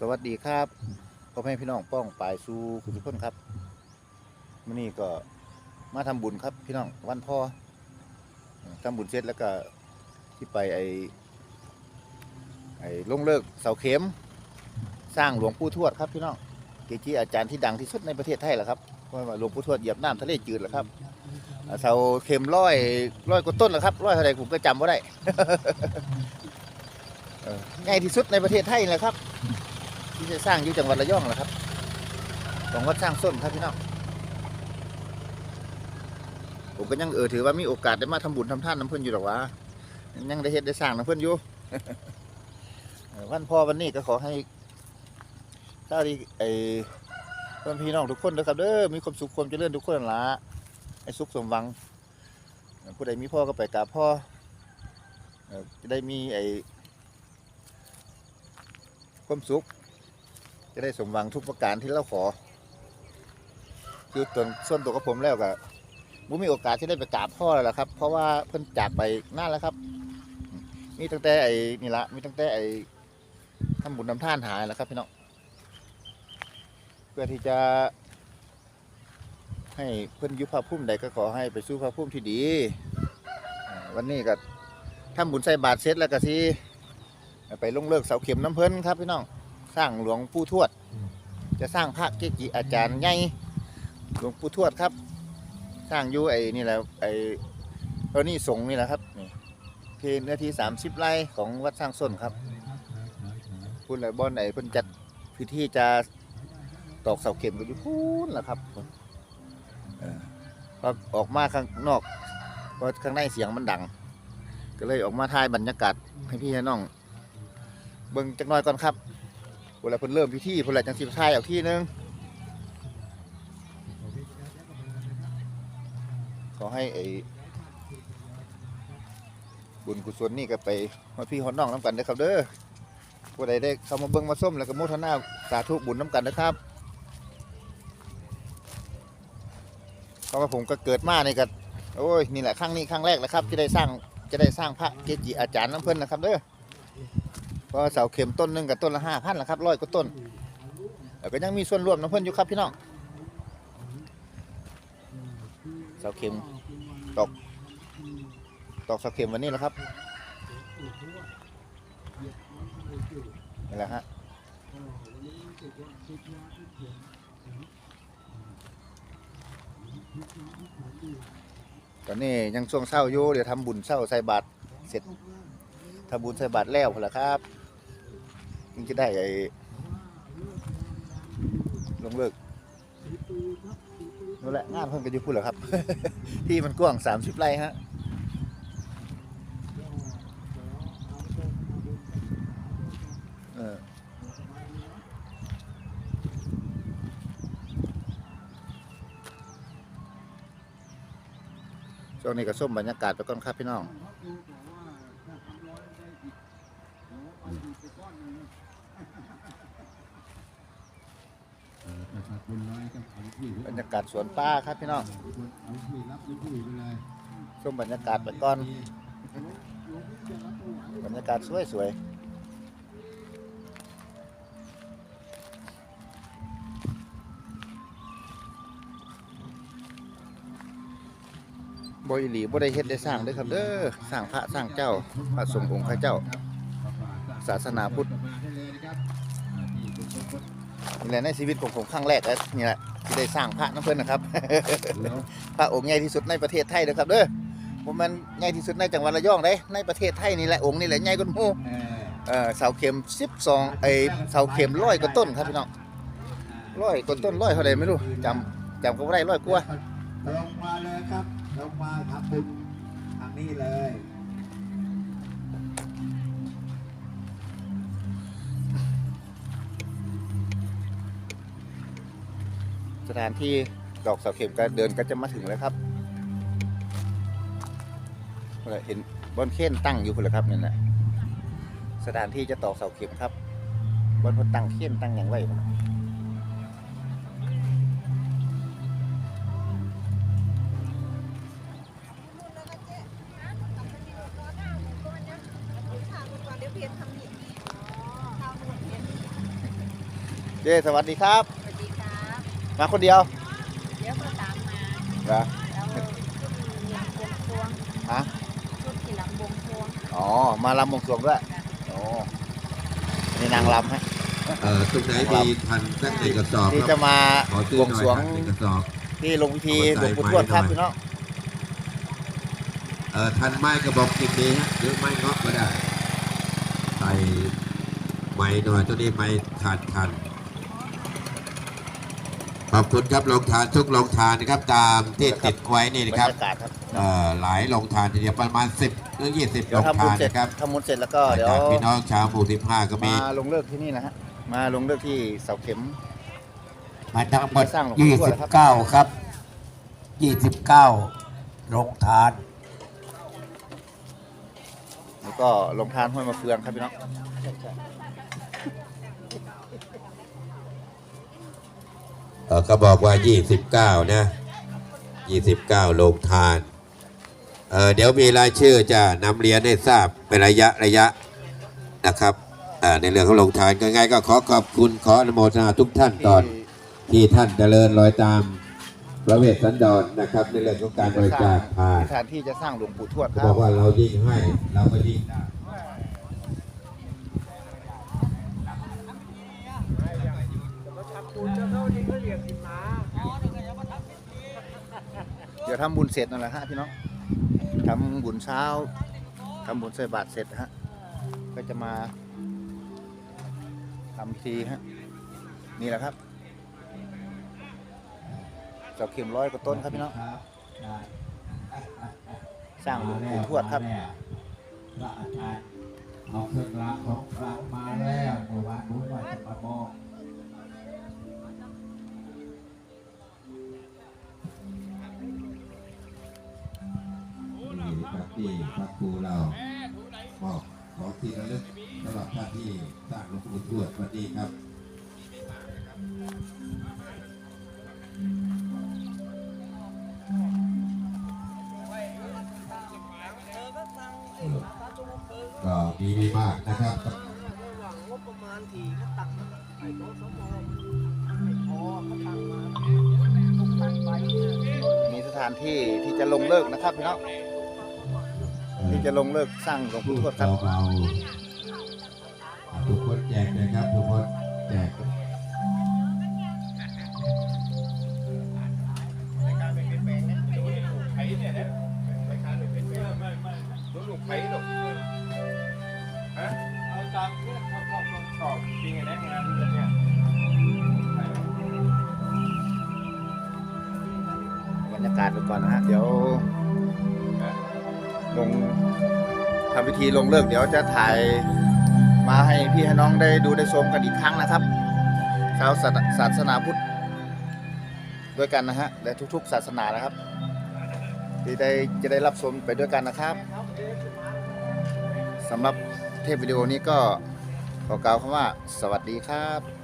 สวัสดีครับพ่อแม่พี่น้องป้องปลายสู่คุณทุกคนครับมื่อนี้ก็มาทำบุญครับพี่น้องวันพ่อทำบุญเสร็จแล้วก็ที่ไปไอไอลงเลิกเสาเข็ม สร้างหลวงปู่ทวดครับพี่น้องเกจิอาจารย์ที่ดังที่สุดในประเทศไทยแหละครับเพราะว่าหลวงปู่ทวดเหยียบน้ำทะเลจืดแหละครับเสาเข็มร้อยร้อยกว่าต้นแหละครับร้อยเท่าไรผมก็จำไม่ได้ง่ายที่สุดในประเทศไทยแหละครับ ที่จะสร้างอยู่จังหวัดระยองแหละครับของวัดสร้างส้นครับพี่น้องผมก็ยังเออถือว่ามีโอกาสได้มาทำบุญทำท่านน้ำเพื่อนอยู่หรอกวะยังได้เฮ็ดได้สร้างน้ำเพื่อนอยู่วันพ่อวันนี้ก็ขอให้เจ้าดีไอ้เพื่อนพี่น้องทุกคนนะครับเด้อมีความสุขความเจริญทุกคนละให้สุขสมหวังผู้ใดมีพ่อก็ไปกราบพ่อจะได้มีไอ้ความสุข จะได้สมหวังทุกประการที่เราขอ คือตัวส่วนตัวกับผมแล้วก็บุมีโอกาสที่ได้ไปกราบพ่อแล้วล่ะครับ เพราะว่าเพิ่นจากไปนานแล้วครับ มีตั้งแต่ไอ้นี่ละมีตั้งแต่ไอ้ทำบุญทำท่านหายแล้วครับพี่น้องเพื่อที่จะให้เพิ่อนยุภาพุ่มใดก็ขอให้ไปสู่ภาพุ่มที่ดี วันนี้ก็ทำบุญใส่บาตรเสร็จแล้วก็สิไปลงเลิกเสาเข็มน้ำเพิ่นครับพี่น้อง สร้างหลวงปู่ทวด จะสร้างพระเกจิอาจารย์ใหญ่หลวงปู่ทวดครับ สร้างอยู่ไอ้นี่แหละไอ้ตอนนี้สงฆ์นี่แหละครับนี่เพนเนื้อที่สามสิบไร่ของวัดสร้างส้นครับพูดเลยบอนไอ้เพิ่นจัดพิธีจะตอกเสาเข็มกันอยู่พูนแหละครับเออพอออกมาข้างนอกเพราะข้างในเสียงมันดัง ก็เลยออกมาถ่ายบรรยากาศให้พี่ให้น้อง เบิ่งจักหน่อยก่อนครับเวลาเพิ่นเริ่มพิธีเพิ่นละจังสิทายเอาที่นึงขอให้ไอ้บุญกุศลนี่ก็ไปฮอดพี่ฮอดน้องน้ำกันเด้อครับเด้อผู้ใดได้เข้ามาเบิ่งมาส้มแล้วก็โมทนาสาธุบุญน้ำกันนะครับเพราะว่าผมก็เกิดมานี่ก็โอ้ยนี่แหละครั้งนี้ครั้งแรกแล้วครับที่ได้สร้างจะได้สร้างพระเกจิอาจารย์น้ำเพิ่นนะครับเด้อ เพราะเสาเข็มต้นหนึ่งกับต้นละห้าพันละครับร้อยกว่าต้นแต่ก็ยังมีส่วนร่วมน้ำเพิ่นอยู่ครับพี่น้องเสาเข็มตอกตอกเสาเข็มวันนี้แหละครับนี่แหละฮะตอนนี้ยังช่วงเศร้าอยู่เดี๋ยวทำบุญเศร้าใส่บาตรเสร็จ ทำบุญใส่บาตรแล้วพอละครับจึงจะได้ไอ้ลงเลิกนั่นแหละงานเพิ่นก็อยู่พูดเหรอครับ ที่มันกว้างสามสิบไร่ฮะเออช่วงนี้ก็ส้มบรรยากาศไปก่อนครับพี่น้อง บรรยากาศสวนป่าครับพี่น้องชมบรรยากาศไปก่อน บรรยากาศสวยๆบอยหลีบ่ได้เฮ็ดได้สร้างเด้ครับเด้อสร้างพระสร้างเจ้าพระสงฆ์องค์พระเจ้า ศาสนาพุทธ นี่แหละในชีวิตของผมครั้งแรกแล้วนี่แหละที่ได้สร้างพระน้ำเพื่อนนะครับ พระองค์ใหญ่ที่สุดในประเทศไทยนะครับเด้อผมมันใหญ่ที่สุดในจังหวัดระยองเด้ในประเทศไทยนี่แหละองค์นี่แหละใหญ่กว่าหมู่เอ่อเสาเข็ม12ไอ้เสาเข็มร้อยกว่าต้นครับพี่น้องร้อยกว่าต้นร้อยเท่าไหร่ไม่รู้จำจำก็บ่ได้ร้อยกว่าลงมาเลยครับลงมาทำบุญทางนี้เลย สถานที่ดอกเสาเข็มก็เดินก็จะมาถึงแล้วครับเห็นบอนเข่นตั้งอยู่คนละครับเนั่นนะสถานที่จะตอกเสาเข็มครับบอนพนตั้งเข่นตั้งอย่างไว้พุ่นน่ะเดี๋ยวเพจทำนี่ข้าวหมดเจ้สวัสดีครับ มาคนเดียวเดี๋ยวก็ตามมาเหรอแล้วชุดลำบวงสรวงฮะชุดที่ลำบวงสรวงอ๋อมาลำบวงสรวงด้วยโอ้นี่นางลำฮะเอ่อตรงไหนมีทันสักหนึ่งกระสอบที่คจะรับมาขอบซื้อวงหน่สอรวยงครับหนึ่งกระสอบที่ลงพิธีหลเอาวงมาใส่ปู่ทวดครับไม้หน่อยพี่น้องเอ่อทันไม้กระบอกกินดีฮะหรือไม้เงาะก็ได้ใส่ไม้หน่อยตัวนี้ไม้ทานทันข อบคุณครับลงทานทุกลงทานนะครับ ตามที่ติดไว้นี่บรนะครับรยากาศครับเอ่อหลายลงทานทีเดียวประมาณ 10หรือ20เดี๋ลยวงทำบุญทานเสร็จนะครับทำบุญเสร็จแล้วก็เดี๋ยวจากพี่น้องชาวหมู่15ก็มี มาลงเลิกที่นี่นะฮะมาลงเลิกที่เสาเข็ม มาทั้งหมดสร้างหลวงปู่ทวดนะครับ 29 ครับ 29โรงทาน แล้วก็ลงทานห้วยมะเฟืองครับพี่น้อง เอ่อ ก็บอกว่า 29 นะ 29 ลงทานเอ่อเดี๋ยวมีรายชื่อจะนำเรียนให้ทราบเป็นระยะระยะนะครับเอ่อในเรื่องของลงทานก็ไงก็ขอขอบคุณขออนุโมทนาทุกท่านก่อนที่ท่านเจริญรอยตามพระเวสสันดรนะครับ ในเรื่องของการบริจาคทานสถานที่จะสร้างหลวงปู่ทวดคเขารับบอกว่าเรายิ่งให้เราก็ยิ่งได้ เดี๋ยวทำบุญเสร็จนั่นแหละฮะพี่น้องทำบุญเช้าทำบุญใส่บาตรเสร็จฮะก็จะมาทำพิธีฮะนี่แหละครับเสาเข็มร้อยกว่าต้นครับพี่น้องสร้างหลวงปู่ทวดครับพระอาจารย์เอาเครื่องรางของขลังมาแล้วเมื่อว พระครูเรามอบของที่ระลึกสำหรับท่านที่สร้างหลวงปู่ทวดวันนี้ครับก็ดีมากนะครับมีสถานที่ที่จะลงเลิกนะครับพี่น้อง ที่จะลงเลิกสร้างหลวงปู่ทวดครับเบาทุกคนแจกนะครับทุกคนแจกลูกไผ่ลูกฮะเอาตามเนี่ยชอบชอบชอบชอบจริงไงนะงานเนี่ยบรรยากาศไปก่อนนะฮะเดี๋ยว ลงทำพิธีลงเลิกเดี๋ยวจะถ่ายมาให้พี่ให้น้องได้ดูได้ชมกันอีกครั้งนะครับ ชาวศาสนาพุทธด้วยกันนะฮะและทุกๆ ศาสนานะครับ ที่ได้จะได้รับชมไปด้วยกันนะครับสำหรับเทปวิดีโอนี้ก็ขอกล่าวคำว่าสวัสดีครับ